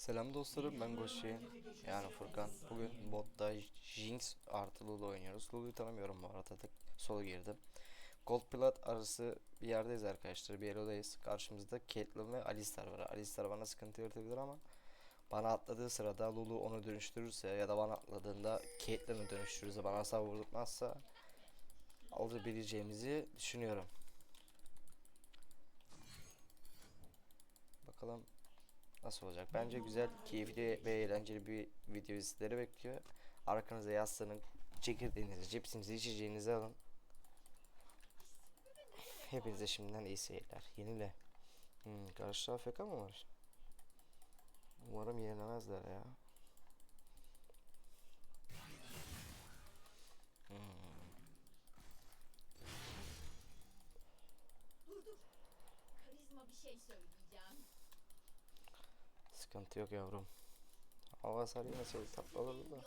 Selam dostlarım ben Goşi yani Furkan. Bugün botta Jinx artı Lulu oynuyoruz. Lulu'yu tanımıyorum bu arada tek solo girdim. Gold Plat arası bir yerdeyiz arkadaşlar bir elodayız Karşımızda Caitlyn ve Alistar var. Alistar bana sıkıntı yaratabilir ama Bana atladığı sırada Lulu onu dönüştürürse ya da bana atladığında Caitlyn'ı dönüştürürse bana hasar vurdurtmazsa Alabileceğimizi düşünüyorum. Bakalım Nasıl olacak? Bence güzel, keyifli ve eğlenceli bir video sizleri bekliyor. Arkanıza yaslanın, çekirdeğinizi, cipsinizi, içeceğinizi alın. Hepinize şimdiden iyi seyirler. Yenile. Hmm, karşıda AFK mı var? Umarım yenemezler ya. Hmm. Dur dur. Karizma bir şey söyleyeceğim. Sıkıntı yok yavrum. Hava hasarı yemeseydi tatlı olurdu da.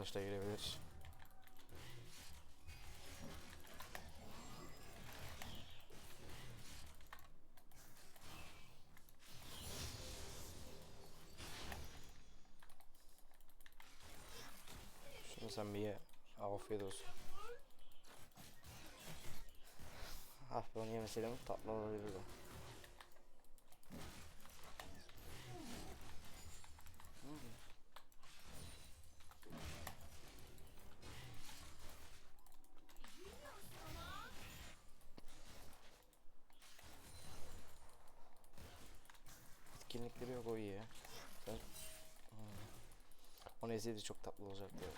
Sakin. Flash da girebilir. Şunu sen bir ye. Afiyet olsun. Ah ben onu yemeseydim tatlı olabilirdi. Ezeydi çok tatlı olacaktı ya.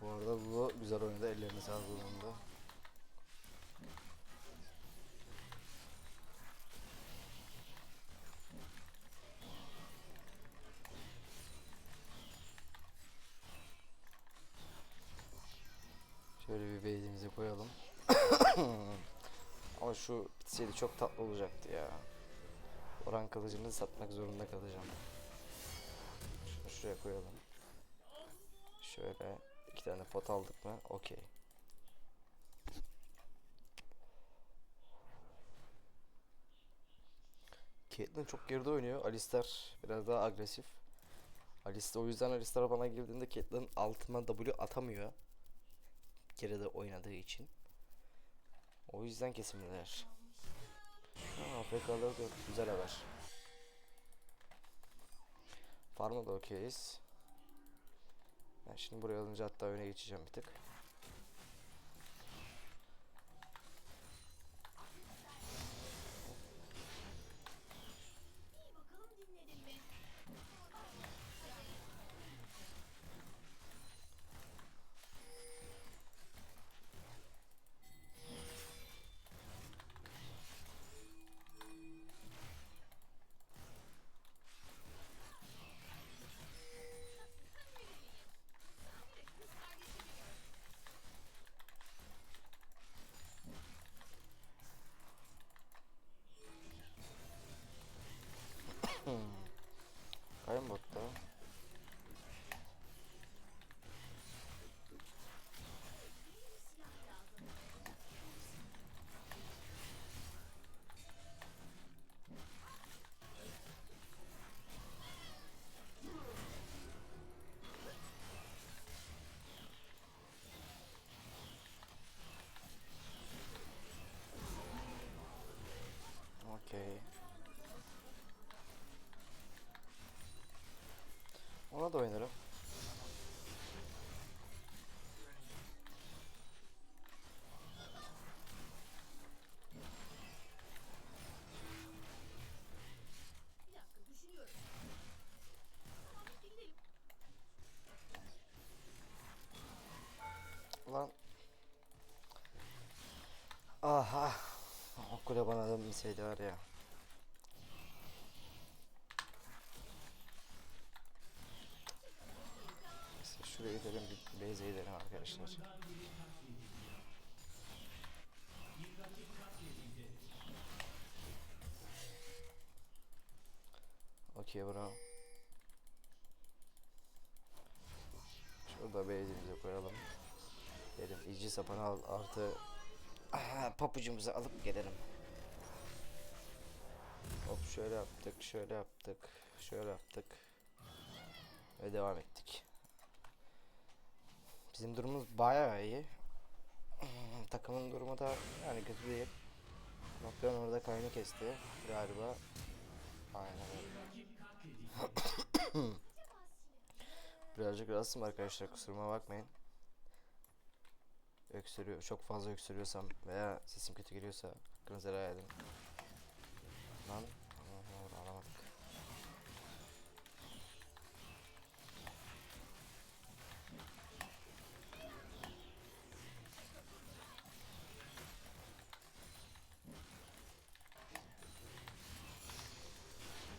Bu arada bu güzel oynadı. Ellerine sağlık oynadı. Şöyle bir base'imizi koyalım. Ama şu bitseydi çok tatlı olacaktı ya. Oran kılıcımızı satmak zorunda kalacağım. Şunu şuraya koyalım. Şöyle iki tane pot aldık mı? Okey. Caitlyn çok geride oynuyor. Alistar biraz daha agresif. Alistar o yüzden Alistar bana girdiğinde Caitlyn altıma W atamıyor. Geride oynadığı için. O yüzden kesimler. Ha, AFK'ları da güzel haber. Farm'a da okeyiz. Ben şimdi buraya alınca hatta öne geçeceğim bir tık. Aha. O kule bana dönmeseydi var ya. Neyse şuraya gidelim bir base'e gidelim arkadaşlar. Okey bro. Şurada base'imizi koyalım. Dedim iyice sapanı al artı Papucumuzu alıp gelelim. Hop şöyle yaptık, şöyle yaptık, şöyle yaptık. Ve devam ettik. Bizim durumumuz bayağı iyi. Takımın durumu da yani kötü değil. Noktadan orada kaynı kesti galiba. Aynen. Birazcık rahatsızım arkadaşlar kusuruma bakmayın. Öksürüyor. Çok fazla öksürüyorsam veya sesim kötü geliyorsa hakkınızı helal edin. Lan alamadık.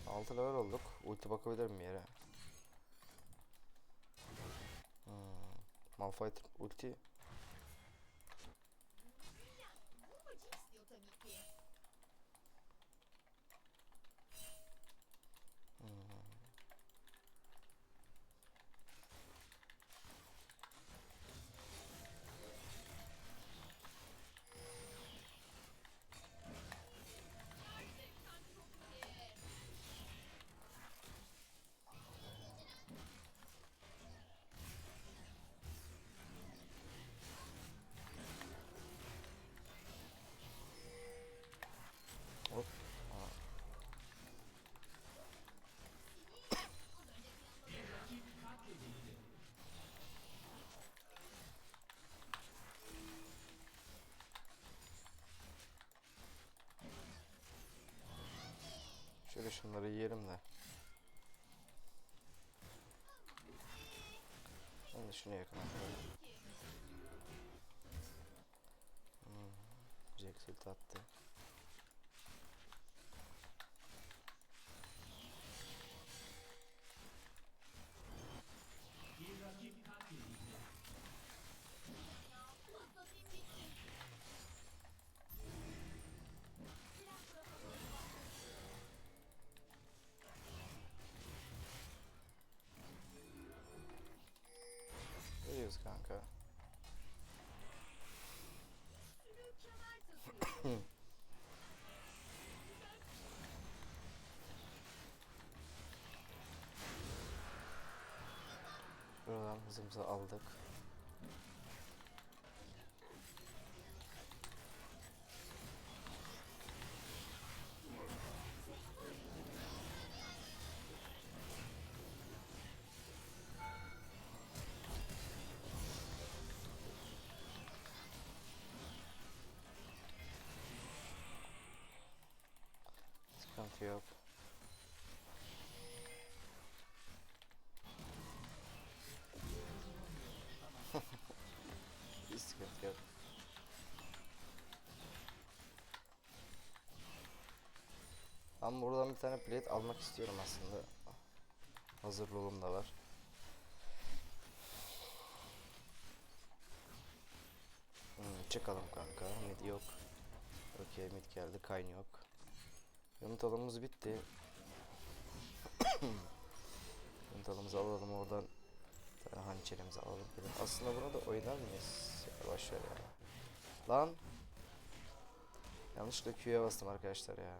Altı level olduk. Ulti bakabilir miyim yere? Hmm. Malphite ulti şunları yiyelim de. Ben de şunu yakın atalım. Hmm. Jack attı. Diyoruz kanka? Buradan hızımızı aldık. Sıkıntı yok. Hiç sıkıntı yok. Ben buradan bir tane plate almak istiyorum aslında. Hazır rolum da var. Hmm, çıkalım kanka. Mid yok. Okey mid geldi. Kayn yok. Yanıt alımımız bitti. Yanıt alımımızı alalım oradan. Tane hançerimizi alalım. dedim. Aslında buna da oynar mıyız? Ya boş ver ya. Lan. Yanlışlıkla Q'ya bastım arkadaşlar ya.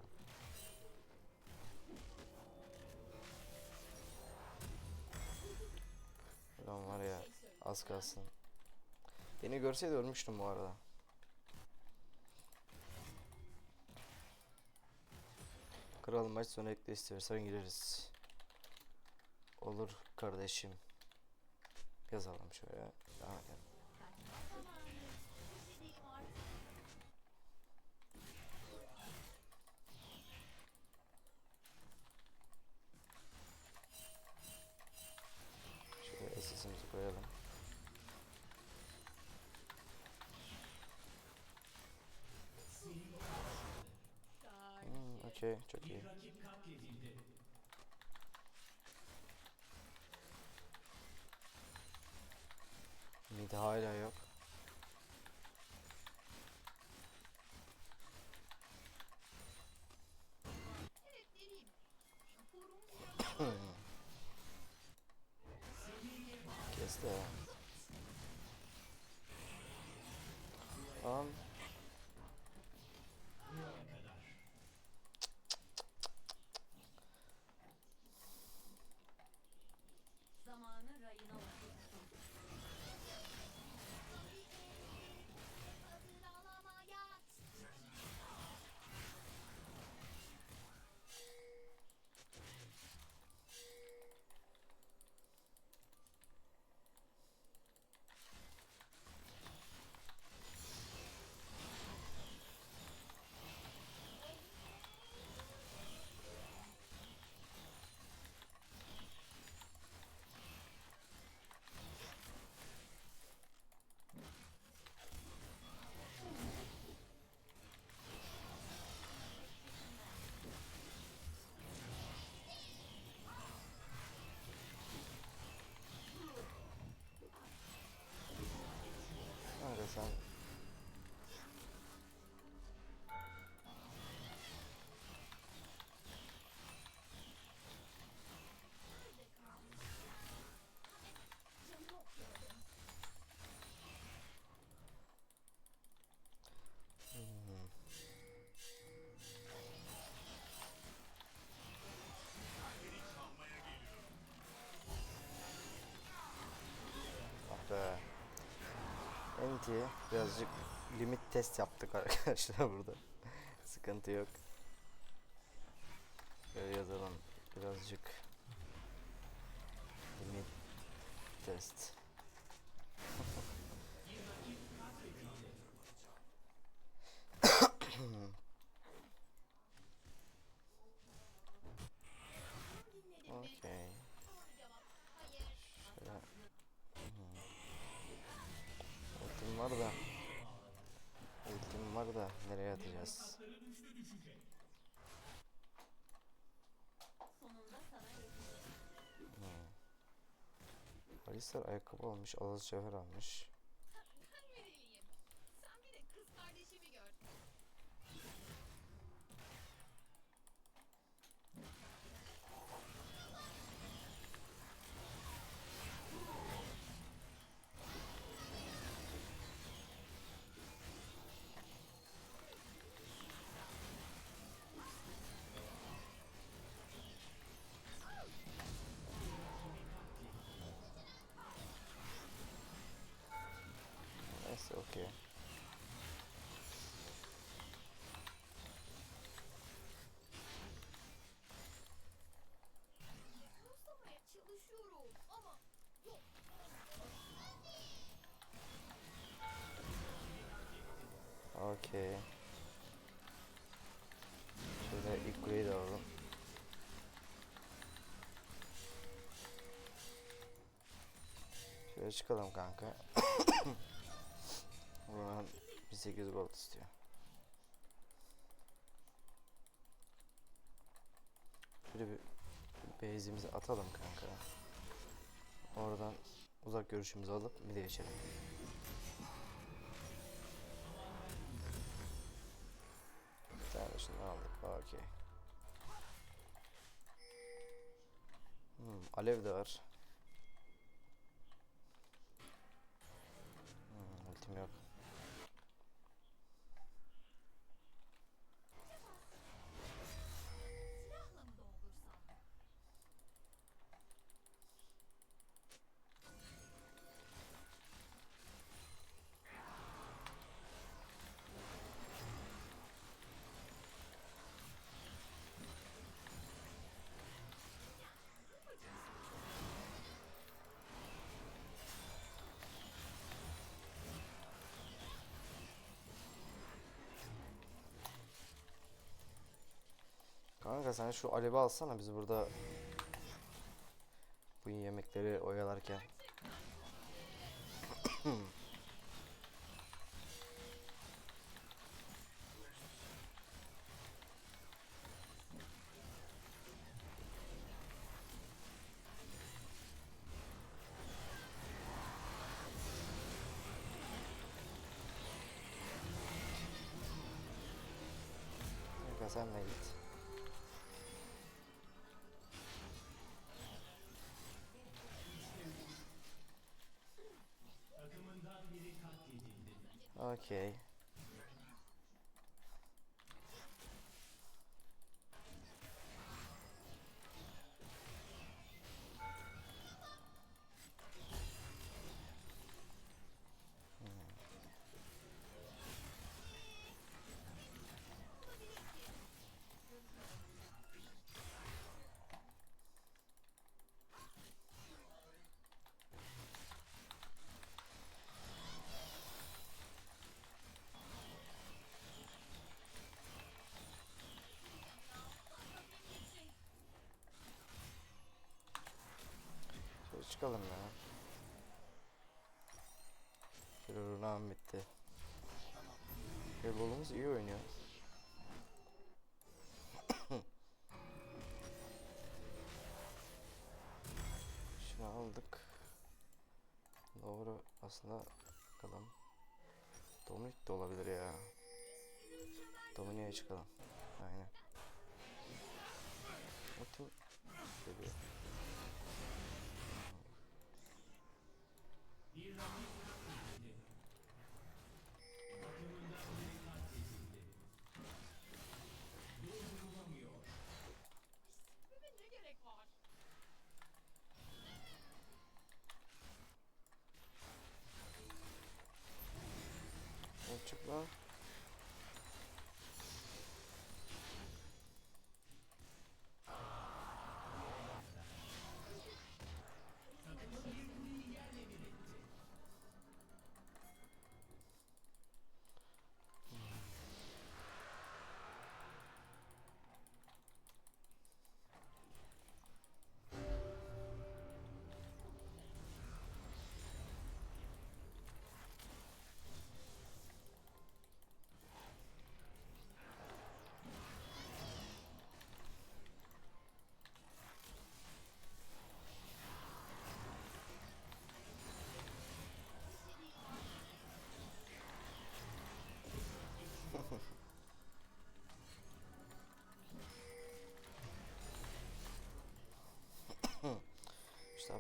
Ulan var ya az kalsın. Beni görseydi ölmüştüm bu arada. Kral maç sonu ekle istiyorsan gireriz. Olur kardeşim. Yazalım şöyle. Devam edelim. Şöyle SS'imizi koyalım. Hmm, okey, çok iyi. Mid hala yok. Evet NT birazcık limit test yaptık arkadaşlar burada. Sıkıntı yok. Böyle yazalım birazcık limit test. Dinledim mi? Okey. Doğru cevap. Hayır. Şöyle. Hmm. Ultim var da. Ultim var da nereye atacağız? Sonunda sana yetiştim. Hmm. Alistar ayakkabı almış, Alaz Cevher almış. Çıkalım kanka. Buradan 1800 gold istiyor. Şöyle bir base'imizi atalım kanka. Oradan uzak görüşümüzü alıp bir de geçelim. Bir tane şunu aldık. Okey. Hmm, alev de var. Hmm, sen şu alevi alsana biz burada bu yemekleri oyalarken. Kanka sen de git. Okey. Çıkalım ya. Şöyle Runa'm bitti. Yolumuz iyi oynuyor. Şunu aldık. Doğru aslında bakalım. Dominik de olabilir ya. Dominik'e çıkalım. Aynen. Otur. Geliyor.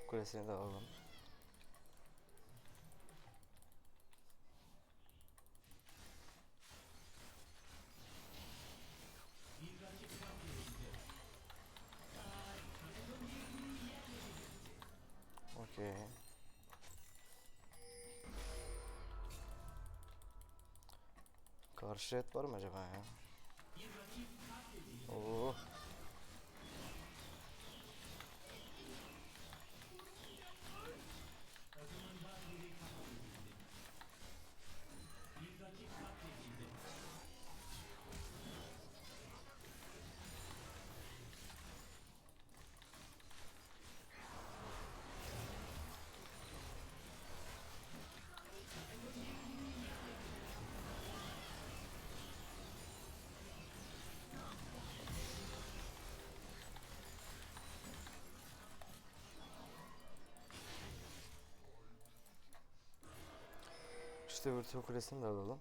Kulesini de alalım. Okey. Karşı red var mı acaba ya? İşte virtüel kulesini de alalım.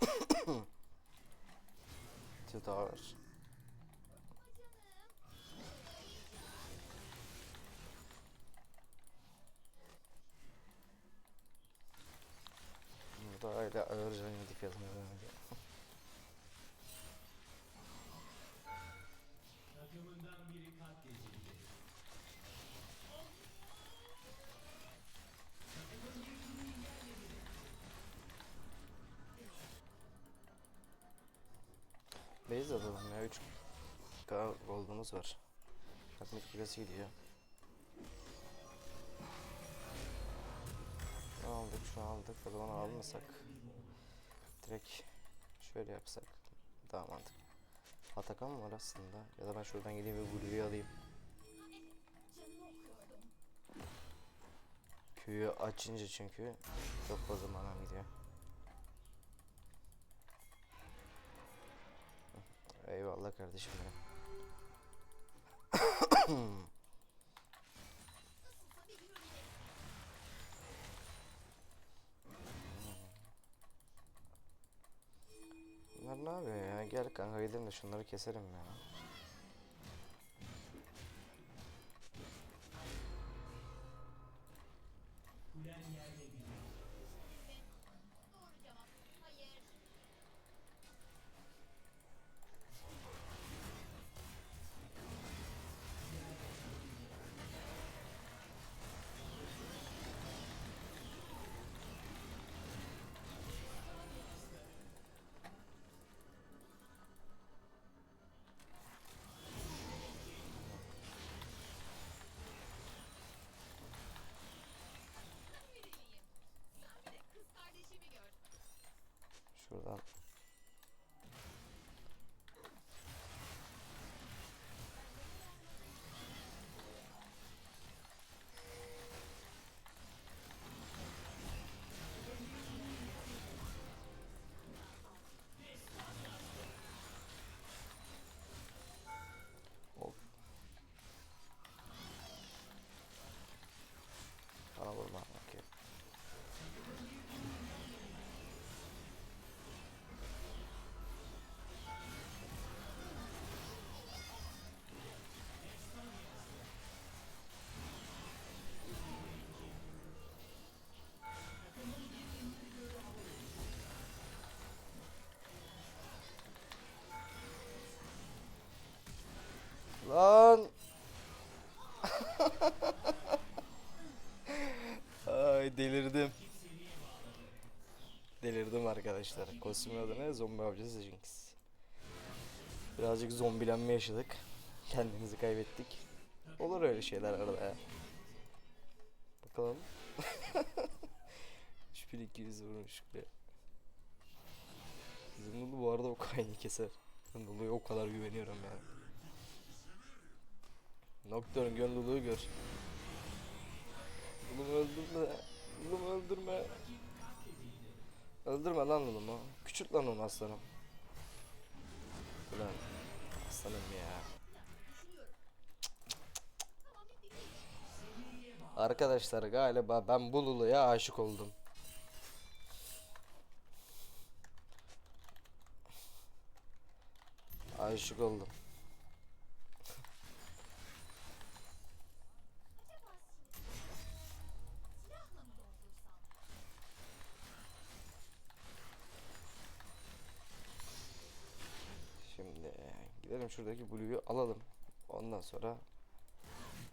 Tidar. Gold'umuz var. Akmet kulesi gidiyor. Şunu aldık şunu aldık o zaman almasak. Direkt şöyle yapsak daha mantıklı. Atakan mı var aslında? Ya da ben şuradan gideyim ve Blue'yu alayım. Köyü açınca çünkü çok fazla manam gidiyor. Eyvallah kardeşim benim. Bunlar ne yapıyor ya? Gel kanka gidelim de şunları keselim ya. Arkadaşlar. Kostümün adı ne? Zombi avcısı Jinx. Birazcık zombilenme yaşadık. Kendimizi kaybettik. Olur öyle şeyler arada ya. Bakalım. 3200 vurmuş be. Bizim Lulu bu arada o kaynı keser. Ben Lulu'ya o kadar güveniyorum yani. Nocturne Lulu'yu gör. Lulu'mu öldürme. Lulu'mu öldürme. Öldürme lan Lulu'mu. Küçült lan onu aslanım. Ulan aslanım ya. Arkadaşlar galiba ben bu Lulu'ya aşık oldum. Aşık oldum. Acaba silahla mı doldursam? Şimdi gidelim şuradaki Blue'yu alalım. Ondan sonra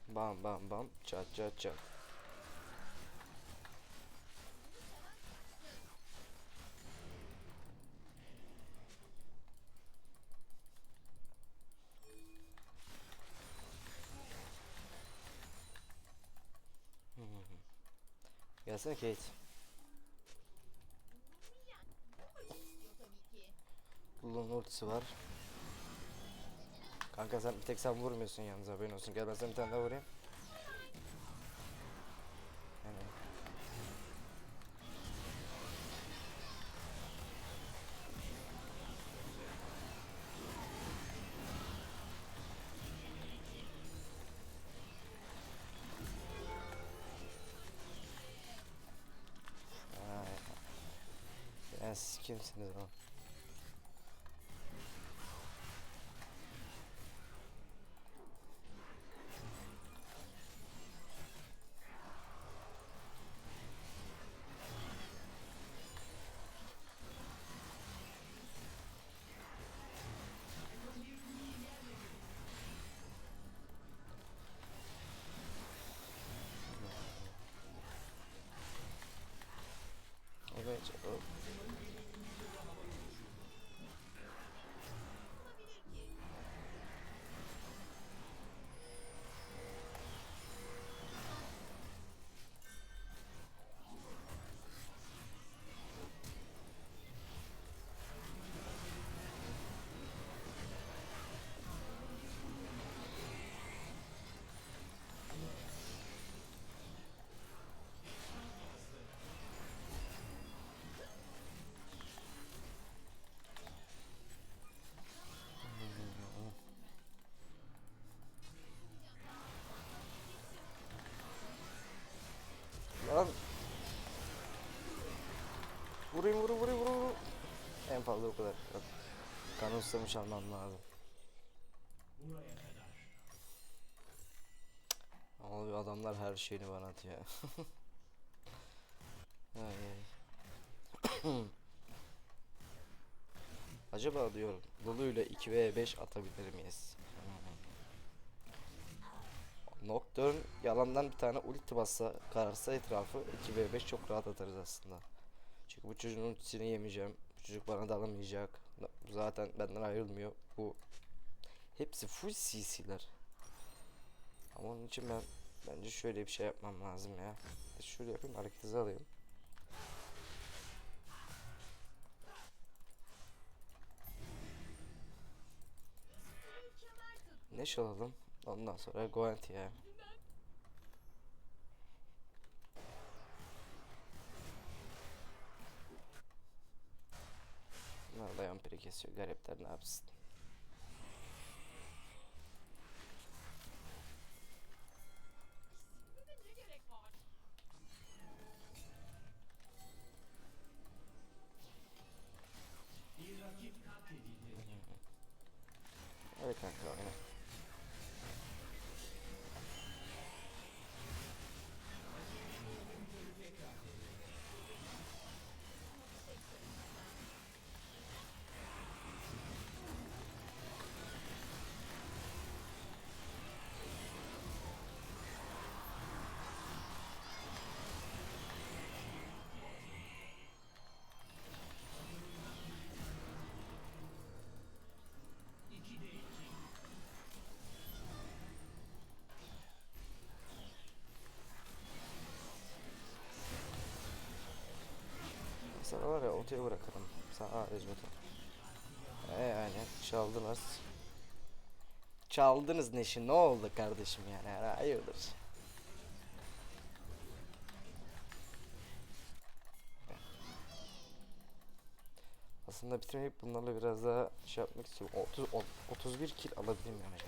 bam bam bam çat çat çat. Gelsene Kate. Bu maçı istiyor tabii ki. Lulu'nun ultisi var. Kanka sen bir tek sen vurmuyorsun yalnız haberin olsun. Gel ben sana bir tane daha vurayım. Yani. Siz kimsiniz lan? Fazla o kadar. Bak, Kan ustamış almam lazım. Ama adamlar her şeyini bana atıyor. Acaba diyorum Lulu ile 2v5 atabilir miyiz? Nocturne yalandan bir tane ulti bassa kararsa etrafı 2v5 çok rahat atarız aslında. Çünkü bu çocuğun ultisini yemeyeceğim. Çocuk bana dalamayacak. Zaten benden ayrılmıyor. Bu hepsi full CC'ler. Ama onun için ben bence şöyle bir şey yapmam lazım ya. Şöyle yapayım hareket alayım. Neş alalım. Ondan sonra Gwent ya. Bunlar da yampiri kesiyor. Garipler ne yapsın? Ne gerek var? Evet kanka oyna. Otoya bırakalım. Sen hariç oto. Ee aynen çaldınız. Çaldınız Neş'i ne oldu kardeşim yani hayırdır. Aslında bitirmeyip bunlarla biraz daha şey yapmak istiyorum. 30, 31 kill alabilirim yani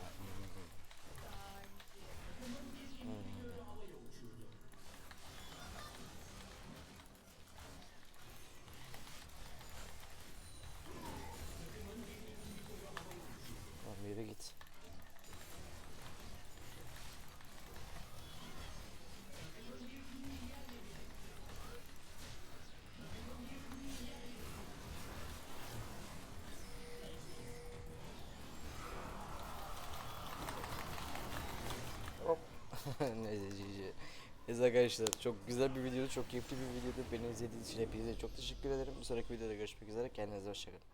arkadaşlar çok güzel bir videodu, çok keyifli bir videodu. Beni izlediğiniz için hepinize çok teşekkür ederim. Bir sonraki videoda görüşmek üzere. Kendinize hoşçakalın.